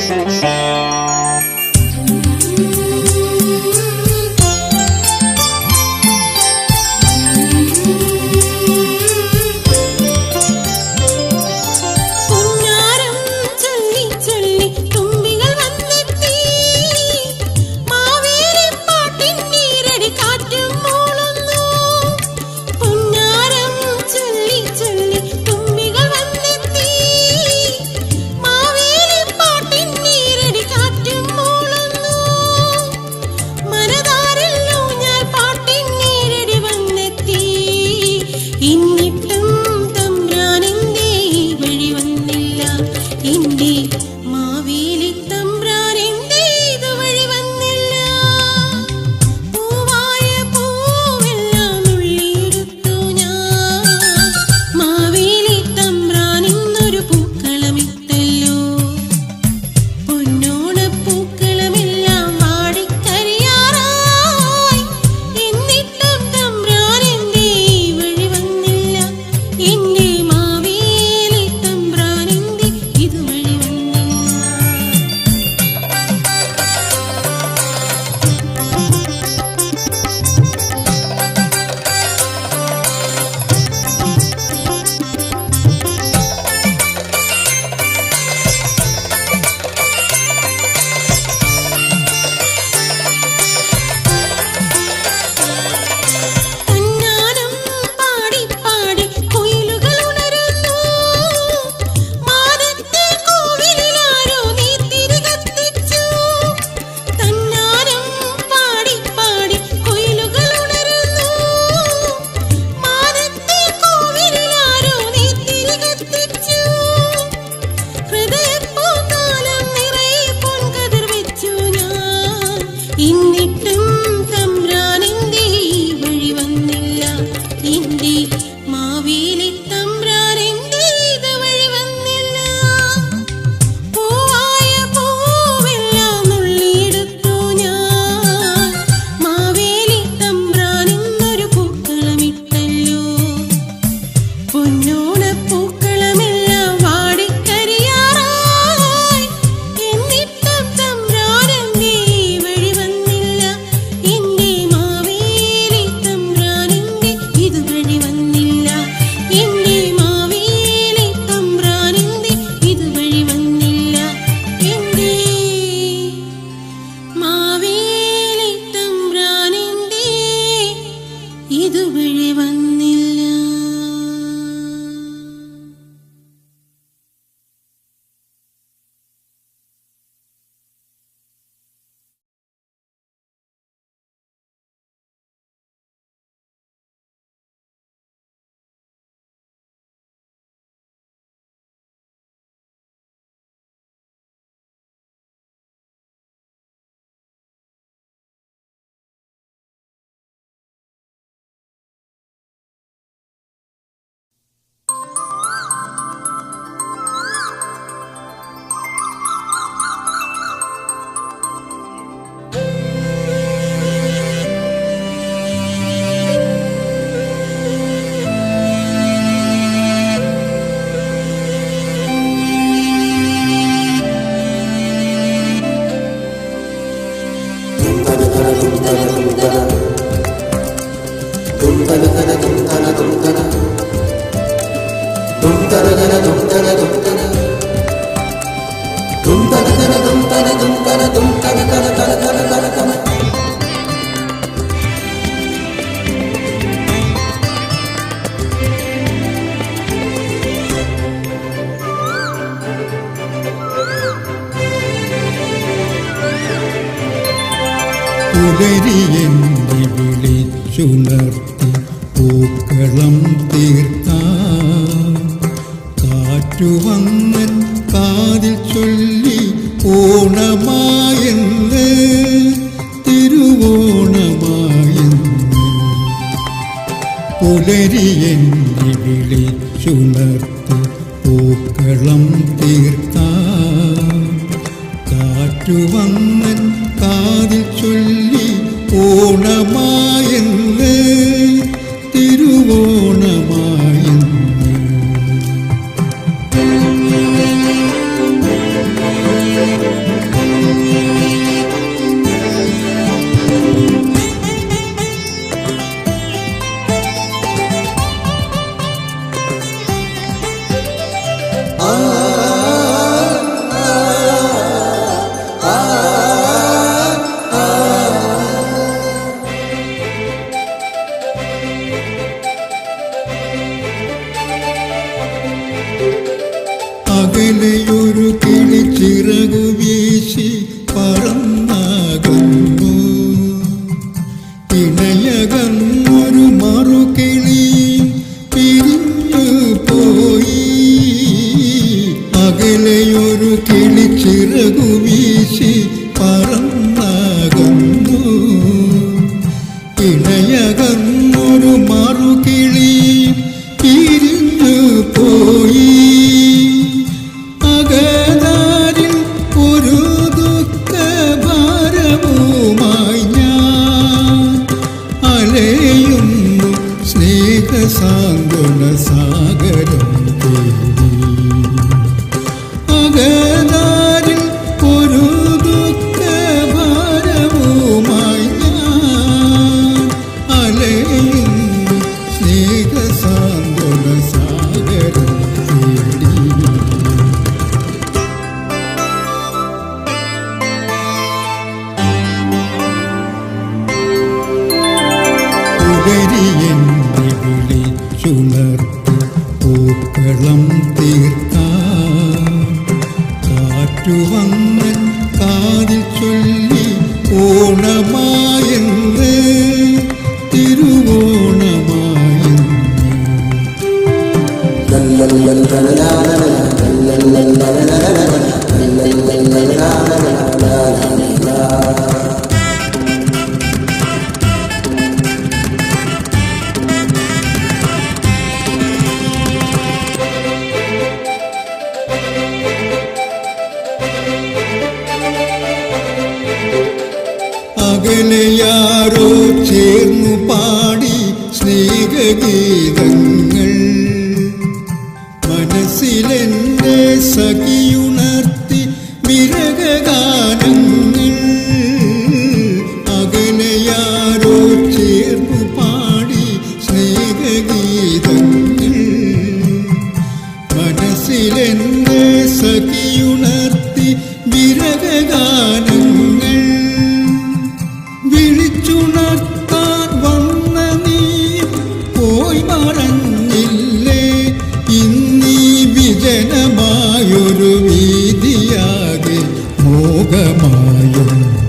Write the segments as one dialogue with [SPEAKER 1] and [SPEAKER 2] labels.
[SPEAKER 1] Thank you. கோவில் தும் தனகன தும் தன தும் தன தும் தனகன தும் தன தும் தன தும் தனகன தும் தன தும் தன தும் தன
[SPEAKER 2] தன தன പൂക്കളം തീർത്ത. കാറ്റുവന്ന് കാതിൽ ചൊല്ലി ഓണമായെന്ന് തിരുവോണമായെന്ന്. പുലരിയെന്നെ വിളിച്ചുണർത്തി പൂക്കളം രാവിലെ ഒരു കിളി ചിറകു വീശി. ತಿರುಗಾ മായ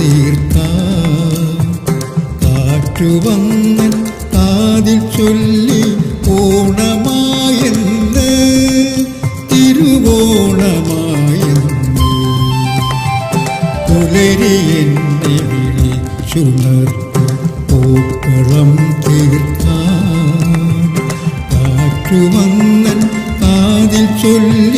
[SPEAKER 2] തീർത്ത. തീർത്താറ്റുവന്ന് കാതിൽ ചൊല്ലി പൂർണമായെന്ന് തിരുവോണമായെന്ന്. പുലരി എന്നെ വിളിച്ചുണർത്തി പൂക്കളം തീർത്താറ്റുവന്ന് കാതിൽ ചൊല്ലി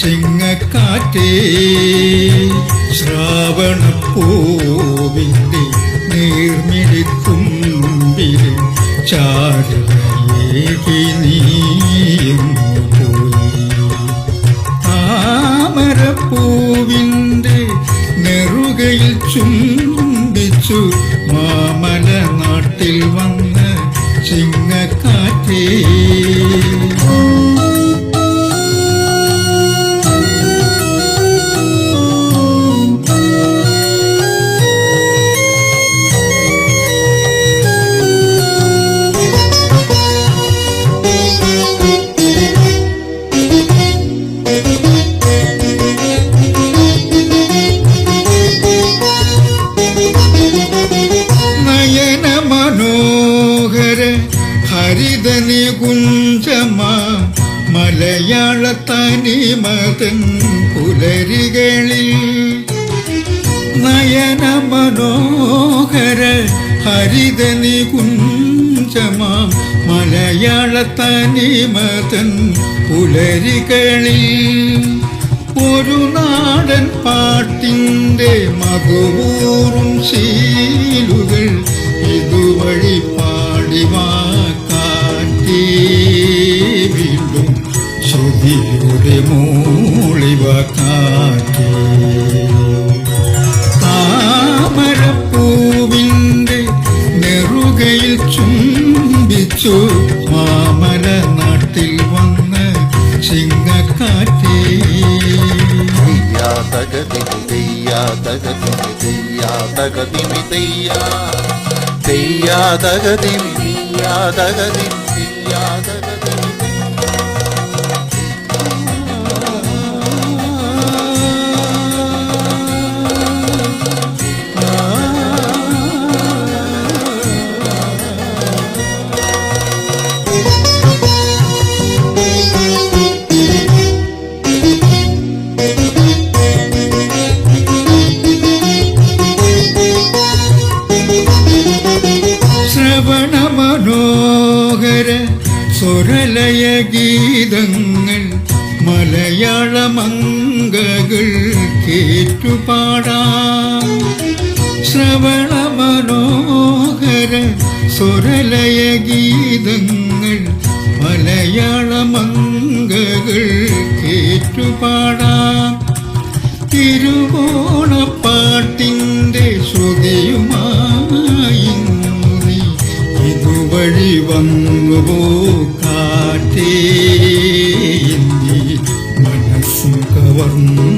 [SPEAKER 2] ചിങ്ങക്കാറ്റേ ശ്രാവണപ്പൂവിന്റെ നീർമിഴിത്തുമ്പിൽ ചാരുകയേകി നീയെങ്ങു പോയി നെറുകയിൽ ചുംബിച്ചു മാമല നാട്ടിൽ വന്ന് ചിങ്ങക്കാറ്റേ നയന മനോഹര ഹരിതനി കുഞ്ചമാം മലയാള തനിമതൻ പുലരികളിൽ. ഒരു നാടൻ പാട്ടിന്റെ മധുപൂറും ശീലുകൾ ഇതുവഴി പാടിവാ കാറ്റേ വീണ്ടും ശ്രുതിയുടെ മൂളിവ
[SPEAKER 3] തെയ്യാതകതിമി തെയ്യാതകതിമി
[SPEAKER 2] ശ്രവണ മനോഹര സ്വരലയ ഗീതങ്ങൾ മലയാള മംഗകൾ കേറ്റുപാടാം. തിരുവോണപ്പാട്ടിന്റെ ശ്രുതിയുമായി ഇതുവഴി വന്നു കാറ്റേ മനസ്സും കവർന്നുവോ